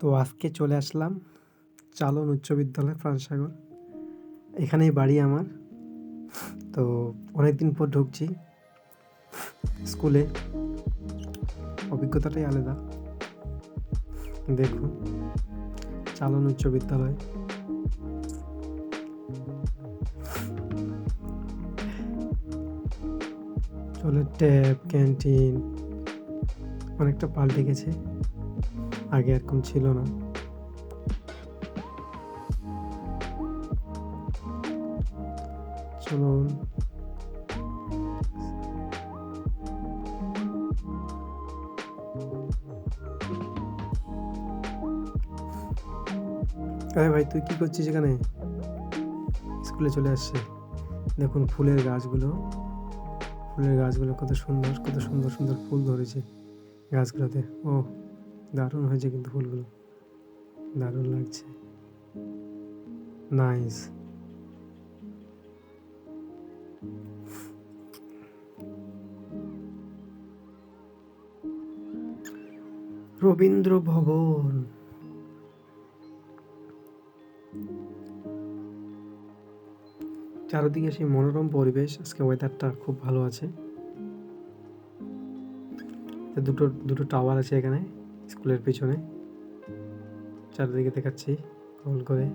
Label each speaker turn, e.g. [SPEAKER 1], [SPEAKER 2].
[SPEAKER 1] তো আজকে চলে আসলাম চালন উচ্চ বিদ্যালয় প্রাণসাগর। এখানেই বাড়ি আমার। তো অনেকদিন পর ঢুকছি। স্কুলে। অভিজ্ঞতাটাই আলাদা। দেখুন, চালন উচ্চ বিদ্যালয়। জলের ট্যাপ ক্যান্টিন, অনেকটা পাল্টে গেছে। আগে এরকম ছিল না। চলুন। আরে ভাই, তুই কি করছিস এখানে? স্কুলে চলে আসছে। দেখুন ফুলের গাছগুলো। ফুলের গাছগুলো কত সুন্দর কত সুন্দর সুন্দর ফুল ধরেছে গাছগুলোতে। ও দারুণ হয়েছে কিন্তু ফুলগুলো। দারুণ লাগছে। নাইস রবীন্দ্র ভবন চারিদিকে সেই মনোরম পরিবেশ, আজকে ওয়েদারটা খুব ভালো আছে। দুটো দুটো টাওয়ার আছে এখানে। স্কুলের পিছনে। চারিদিকে দেখাচ্ছি কল করে।